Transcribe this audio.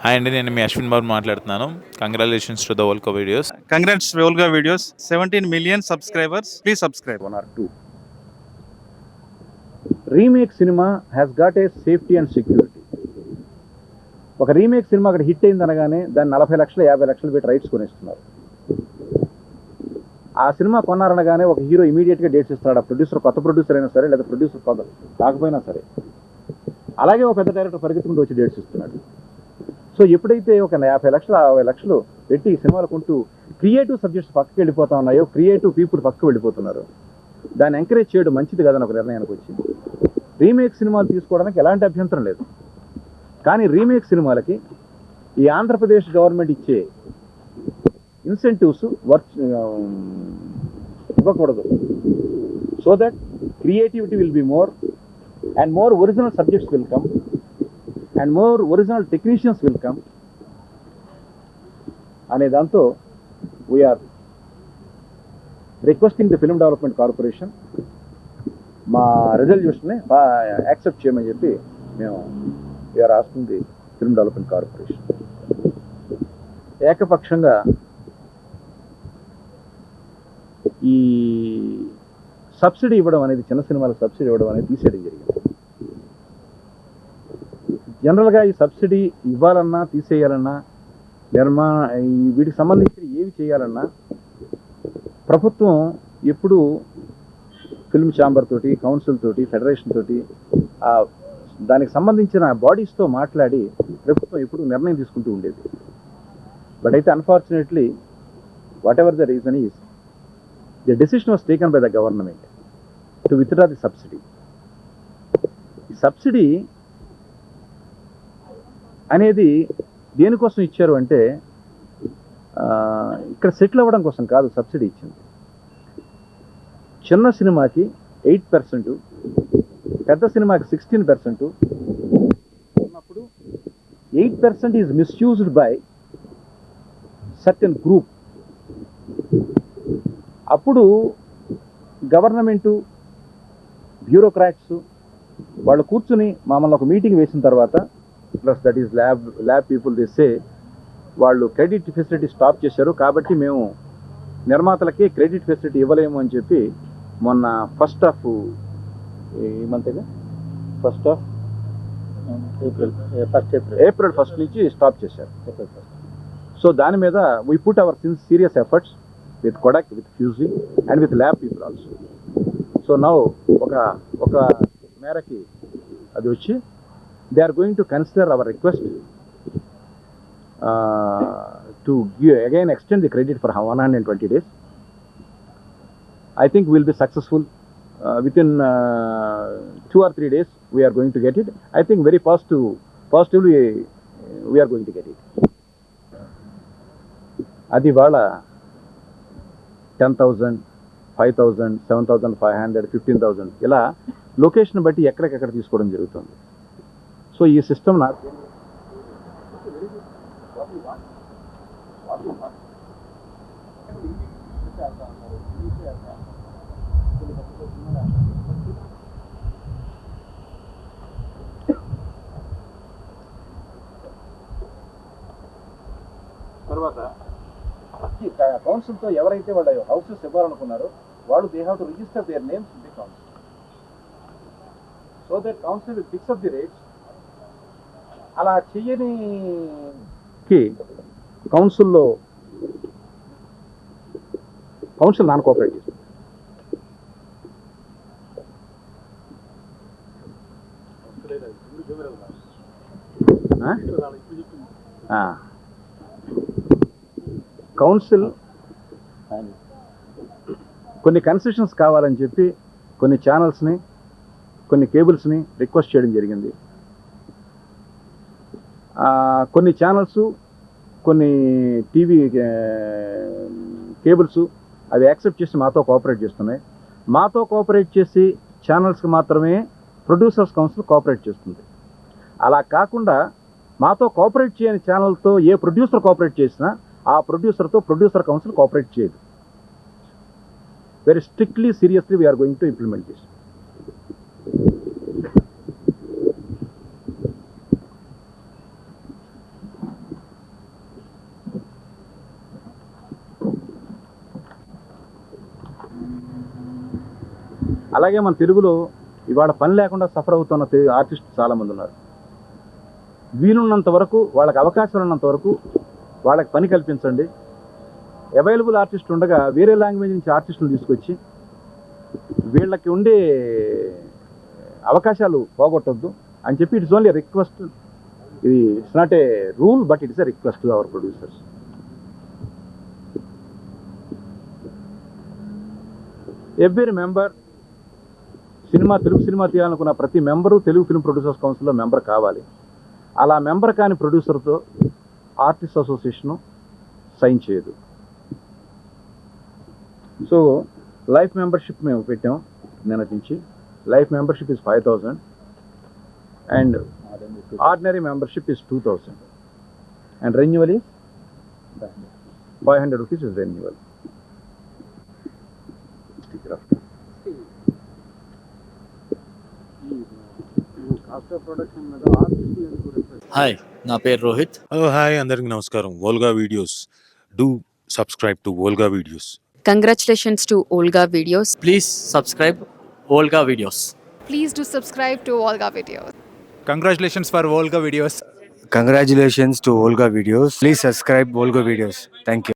Hi అండి నేను మీ అశ్విన్ బాబు మాట్లాడుతున్నాను congratulations to the videos Congrats Volga videos. 17 million subscribers. Please subscribe. one or two. Remake cinema has got a safety and security ఒక remake cinema అక్కడ hit అయింది అనగానే దాన్ని నలభై లక్షలు యాభై లక్షలు పెట్టి రైట్స్ కొనేస్తున్నారు ఆ సినిమా కొన్నారనగానే ఒక హీరో ఇమీడియట్గా డేట్స్ ఇస్తున్నాడు ఆ ప్రొడ్యూసర్ కొత్త ప్రొడ్యూసర్ అయినా సరే లేదా ప్రొడ్యూసర్ కొత్త కాకపోయినా సరే అలాగే ఒక పెద్ద డైరెక్టర్ పరిగెత్తుకుంటూ వచ్చి డేట్స్ ఇస్తున్నాడు సో ఎప్పుడైతే ఒక యాభై లక్షలు అరవై లక్షలు పెట్టి సినిమాలు కొంటూ క్రియేటివ్ సబ్జెక్ట్స్ పక్కకి వెళ్ళిపోతా ఉన్నాయో క్రియేటివ్ పీపుల్ పక్కకు వెళ్ళిపోతున్నారు. దాన్ని ఎంకరేజ్ చేయడం మంచిది కదని ఒక నిర్ణయానికి వచ్చింది. రీమేక్ సినిమాలు తీసుకోవడానికి ఎలాంటి అభ్యంతరం లేదు. కానీ రీమేక్ సినిమాలకి ఈ ఆంధ్రప్రదేశ్ గవర్నమెంట్ ఇచ్చే ఇన్సెంటివ్స్ వర్క్ ఇవ్వకూడదు. So that creativity will be more and more original subjects will come and more original technicians will come అనే దాంతో we are requesting the film development corporation మా రెజల్యూషన్ని యాక్సెప్ట్ చేయమని చెప్పి మేము we are asking the film development corporation ఏకపక్షంగా ఈ subsidy ఇవ్వడం అనేది చిన్న సినిమాలకు సబ్సిడీ ఇవ్వడం అనేది తీసేయడం జరిగింది. జనరల్గా ఈ సబ్సిడీ ఇవ్వాలన్నా తీసేయాలన్నా నిర్మాణ వీటికి సంబంధించి ఏమి చేయాలన్నా ప్రభుత్వం ఎప్పుడు ఫిల్మ్ ఛాంబర్ తోటి కౌన్సిల్ తోటి ఫెడరేషన్ తోటి దానికి సంబంధించిన బాడీస్తో మాట్లాడి ప్రభుత్వం ఎప్పుడు నిర్ణయం తీసుకుంటూ ఉండేది. బట్ అయితే unfortunately whatever the reason is the decision was taken by the government to withdraw the subsidy. ఈ సబ్సిడీ అనేది దేనికోసం ఇచ్చారు అంటే ఇక్కడ సెటిల్ అవ్వడం కోసం కాదు సబ్సిడీ ఇచ్చింది. చిన్న సినిమాకి ఎయిట్ పర్సెంట్ పెద్ద సినిమాకి సిక్స్టీన్ పర్సెంట్ ఉన్నప్పుడు eight percent is misused by certain group. అప్పుడు గవర్నమెంటు బ్యూరోక్రాట్స్ వాళ్ళు కూర్చుని మమ్మల్ని ఒక మీటింగ్ వేసిన తర్వాత plus that is lab lab people తెస్తే వాళ్ళు క్రెడిట్ ఫెసిలిటీ స్టాప్ చేశారు కాబట్టి మేము నిర్మాతలకి క్రెడిట్ ఫెసిలిటీ ఇవ్వలేము అని చెప్పి మొన్న ఫస్ట్ ఆఫ్ ఈ మంత్గా first of April first April April first నుంచి స్టాప్ చేశారు. సో దాని మీద we put our sin serious efforts with Kodak with Fuji and with lab people also so now ఒక ఒక మేరకి అది వచ్చి they are going to consider our request to give again extend the credit for one hundred twenty days I think will be successful within two or three days we are going to get it I think very positive positively we are going to get it అది వాళ్ళ ten thousand five thousand seven thousand five hundred fifteen thousand ఇలా location బట్టి ఎక్కడికెక్కడ తీసుకోవడం జరుగుతుంది. So ఈ system నా తర్వాత కౌన్సిల్తో ఎవరైతే వాళ్ళ హౌసెస్ ఇవ్వాలనుకున్నారో వాళ్ళు they have to register their names in the council so that council will fix up the rates అలా చెయ్యని కౌన్సిల్లో కౌన్సిల్ నాన్ కోఆపరేట్ చేస్తుంది. కౌన్సిల్ కొన్ని కన్సెషన్స్ కావాలని చెప్పి కొన్ని ఛానల్స్ని కొన్ని కేబుల్స్ని రిక్వెస్ట్ చేయడం జరిగింది. కొన్ని ఛానల్స్ కొన్ని టీవీ కేబుల్స్ అవి యాక్సెప్ట్ చేసి మాతో కోఆపరేట్ చేస్తున్నాయి. మాతో కోఆపరేట్ చేసి ఛానల్స్కి మాత్రమే ప్రొడ్యూసర్స్ కౌన్సిల్ కోఆపరేట్ చేస్తుంది. అలా కాకుండా మాతో కోఆపరేట్ చేయని ఛానల్తో ఏ ప్రొడ్యూసర్ కోఆపరేట్ చేసినా ఆ ప్రొడ్యూసర్తో ప్రొడ్యూసర్ కౌన్సిల్ కోఆపరేట్ చేయదు. Very strictly seriously we are going to implement this అలాగే మన తెలుగులో ఇవాళ పని లేకుండా సఫర్ అవుతున్న తె- ఆర్టిస్టులు చాలామంది ఉన్నారు. వీలున్నంత వరకు వాళ్ళకి అవకాశాలు ఉన్నంత వరకు వాళ్ళకి పని కల్పించండి. అవైలబుల్ ఆర్టిస్ట్ ఉండగా వేరే లాంగ్వేజ్ నుంచి ఆర్టిస్టులు తీసుకొచ్చి వీళ్ళకి ఉండే అవకాశాలు పోగొట్టొద్దు అని చెప్పి ఇట్స్ ఓన్లీ రిక్వెస్ట్. ఇది it's not a rule but it's a request our producers. Every member cinema Telugu cinema తీయాలనుకున్న ప్రతి మెంబరు తెలుగు ఫిల్మ్ ప్రొడ్యూసర్స్ కౌన్సిల్లో మెంబర్ కావాలి. అలా మెంబర్ కాని ప్రొడ్యూసర్తో ఆర్టిస్ట్ అసోసియేషను సైన్ చేయదు. సో లైఫ్ మెంబర్షిప్ మేము పెట్టాం నిన్నటించి life membership is five thousand and ordinary membership is two thousand and renewal is five hundred rupees is renewal. Hi నా పేరు రోహిత్ హలో హాయ్ అందరికి నమస్కారం Volga videos do subscribe to Volga videos Congratulations to Olga Videos. Please subscribe Olga videos Please do subscribe to Olga Videos. Congratulations for Volga videos. Congratulations to Olga Videos. Please subscribe Olga Videos. Thank you.